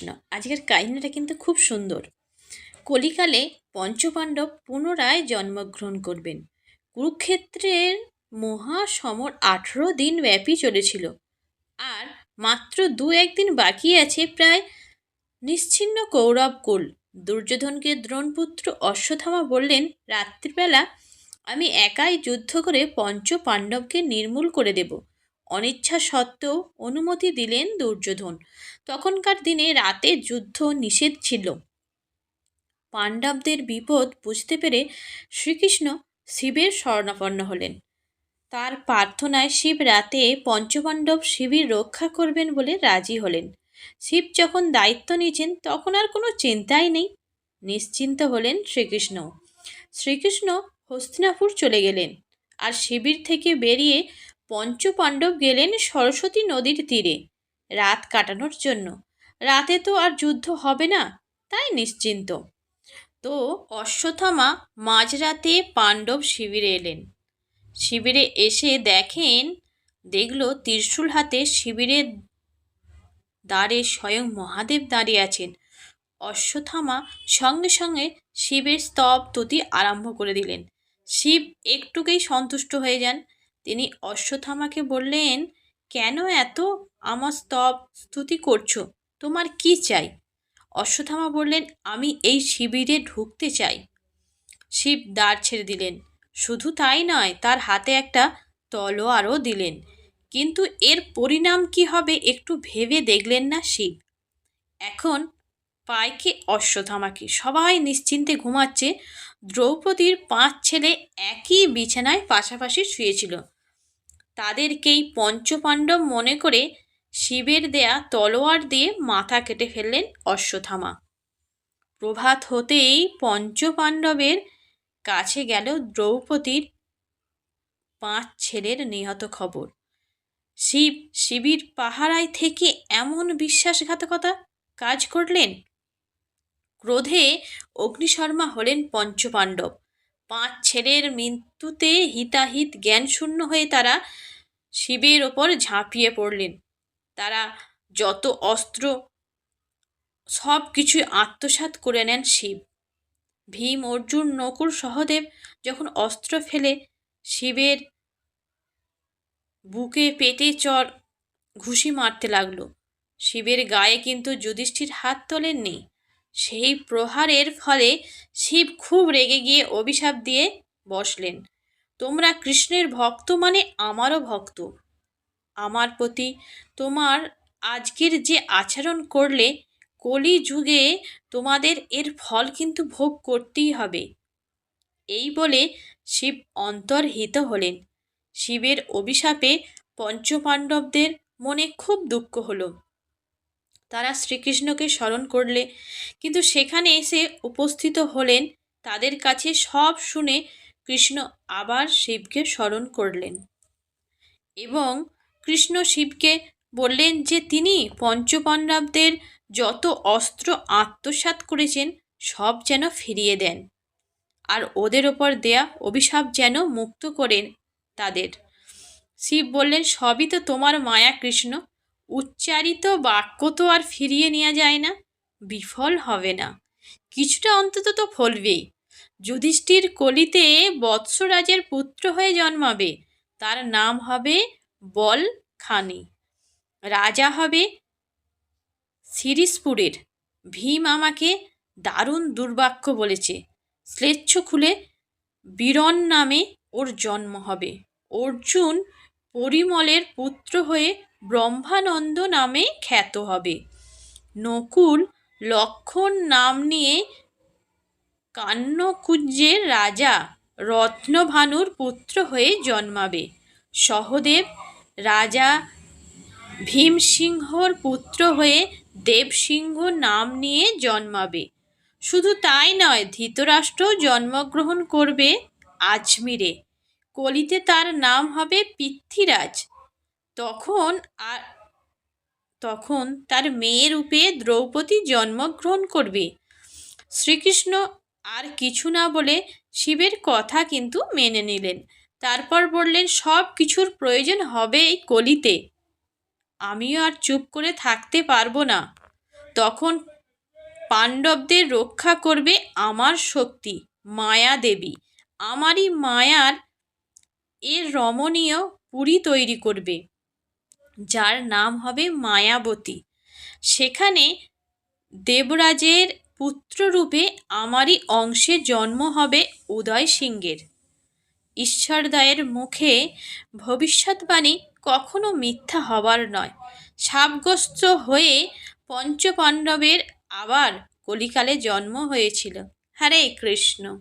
শ্রীকৃষ্ণ আজকের কাহিনীটা কিন্তু খুব সুন্দর। কলিকালে পঞ্চপাণ্ডব পুনরায় জন্মগ্রহণ করবেন। কুরুক্ষেত্রের মহাসমর আঠেরো দিন ব্যাপী চলেছিল। আর মাত্র দু একদিন বাকি আছে প্রায় নিশ্চিন্ন কৌরব কুল। দুর্যোধনকে দ্রোণপুত্র অশ্বথামা বললেন, রাত্রিবেলা আমি একাই যুদ্ধ করে পঞ্চ পাণ্ডবকে নির্মূল করে দেব। অনিচ্ছা সত্ত্বেও অনুমতি দিলেন দুর্যোধন। তখনকার দিনে রাতে যুদ্ধ নিষেধ ছিল। পাণ্ডবদের বিপদ বুঝতে পেরে শ্রীকৃষ্ণ শিবের শরণাপন্ন হলেন। তার প্রার্থনায় শিব রাতে পঞ্চপাণ্ডব শিবির রক্ষা করবেন বলে রাজি হলেন। শিব যখন দায়িত্ব নিয়েছেন, তখন আর কোনো চিন্তাই নেই। নিশ্চিন্ত হলেন শ্রীকৃষ্ণ। শ্রীকৃষ্ণ হস্তিনাপুর চলে গেলেন আর শিবির থেকে বেরিয়ে পঞ্চপাণ্ডব গেলেন সরস্বতী নদীর তীরে। রাত কাটানোর জন্য। রাতে তো আর যুদ্ধ হবে না, তাই নিশ্চিন্ত। তো অশ্বথামা মাঝরাতে পাণ্ডব শিবিরে এলেন। শিবিরে এসে দেখেন, দেখল ত্রিশূল হাতে শিবিরের দ্বারে স্বয়ং মহাদেব দাঁড়িয়ে আছেন। অশ্বথামা সঙ্গে সঙ্গে শিবের স্তব তুতি আরম্ভ করে দিলেন। শিব একটুকেই সন্তুষ্ট হয়ে যান। তিনি অশ্বত্থামাকে বললেন, কেন এত আমার স্তব স্তুতি করছ? তোমার কি চাই? অশ্বত্থামা বললেন, আমি এই শিবিরে ঢুকতে চাই। শিব দ্বার ছেড়ে দিলেন। শুধু তাই নয়, তার হাতে একটা তলোয়ারও দিলেন। কিন্তু এর পরিণাম কি হবে একটু ভেবে দেখলেন না শিব। এখন পায়কে অশ্বত্থামাকে, সবাই নিশ্চিন্তে ঘুমাচ্ছে। দ্রৌপদীর পাঁচ ছেলে একই বিছানায় পাশাপাশি শুয়েছিল। তাদেরকেই পঞ্চপাণ্ডব মনে করে শিবের দেয়া তলোয়ার দিয়ে মাথা কেটে ফেললেন অশ্বথামা প্রভাত হতেই পঞ্চপাণ্ডবের কাছে গেল দ্রৌপদীর পাঁচ ছেলের নিহত খবর। শিব, শিবির পাহারায় থেকে এমন বিশ্বাসঘাতকতা কাজ করলেন? ক্রোধে অগ্নিশর্মা হলেন পঞ্চপাণ্ডব। পাঁচ ছেলের মৃত্যুতে হিতাহিত জ্ঞানশূন্য হয়ে তারা শিবের ওপর ঝাঁপিয়ে পড়লেন। তারা যত অস্ত্র, সব কিছুই আত্মসাৎ করে নেন শিব। ভীম, অর্জুন, নকুল, সহদেব যখন অস্ত্র ফেলে শিবের বুকে পেটে চর ঘুষি মারতে লাগল। শিবের গায়ে কিন্তু যুধিষ্ঠির হাত তোলেননি। সেই প্রহারের ফলে শিব খুব রেগে গিয়ে অভিশাপ দিয়ে বসলেন। তোমরা কৃষ্ণের ভক্ত মানে আমারও ভক্ত। আমার প্রতি তোমার আজকের যে আচরণ করলে কলি যুগে তোমাদের এর ফল কিন্তু ভোগ করতেই হবে এই বলে শিব অন্তর্হিত হলেন। শিবের অভিশাপে পঞ্চপাণ্ডবদের মনে খুব দুঃখ হলো। তারা শ্রীকৃষ্ণকে স্মরণ করলে। কিন্তু সেখানে এসে উপস্থিত হলেন, তাদের কাছে সব শুনে কৃষ্ণ আবার শিবকে স্মরণ করলেন। এবং কৃষ্ণ শিবকে বললেন যে, তিনি পঞ্চপাণ্ডবদের যত অস্ত্র আত্মসাৎ করেছেন, সব যেন ফিরিয়ে দেন। আর ওদের ওপর দেয়া অভিশাপ যেন মুক্ত করেন তাদের। শিব বললেন, সবই তো তোমার মায়া কৃষ্ণ। উচ্চারিত বাক্য তো আর ফিরিয়ে নেওয়া যায় না, বিফল হবে না। কিছুটা অন্তত তো ফলবেই। যুধিষ্ঠির কলিতে বৎসরাজের পুত্র হয়ে জন্মাবে, তার নাম হবে বল খানি রাজা হবে সিরিসপুরের, ভীম আমাকে দারুণ দুর্বাক্য বলেছে। শ্লেচ্ছ খুলে বীরন নামে ওর জন্ম হবে। অর্জুন পরিমলের পুত্র হয়ে ব্রহ্মানন্দ নামে খ্যাত হবে। নকুল লক্ষণ নাম নিয়ে কান্নকুজ্জের রাজা রত্নভানুর পুত্র হয়ে জন্মাবে। সহদেব রাজা ভীমসিংহর পুত্র হয়ে দেবসিংহ নাম নিয়ে জন্মাবে। শুধু তাই নয়, ধৃতরাষ্ট্র জন্মগ্রহণ করবে আজমিরে। কলিতে তার নাম হবে পৃথ্বীরাজ। তখন আর তখন তার মেয়ের রূপে দ্রৌপদী জন্মগ্রহণ করবে। শ্রীকৃষ্ণ আর কিছু না বলে শিবের কথা কিন্তু মেনে নিলেন। তারপর বললেন, সব কিছুর প্রয়োজন হবে এই কলিতে। আমিও আর চুপ করে থাকতে পারব না। তখন পাণ্ডবদের রক্ষা করবে আমার শক্তি, মায়া দেবী। আমারই মায়ার এর রমণীয় পুরী তৈরি করবে, যার নাম হবে মায়াবতী। সেখানে দেবরাজের পুত্ররূপে আমারই অংশে জন্ম হবে উদয় সিংহের। ঈশ্বরদয়ের মুখে ভবিষ্যৎবাণী কখনো মিথ্যা হবার নয়। সাবগ্রস্ত হয়ে পঞ্চপাণ্ডবের আবার কলিকালে জন্ম হয়েছিল। হরে কৃষ্ণ।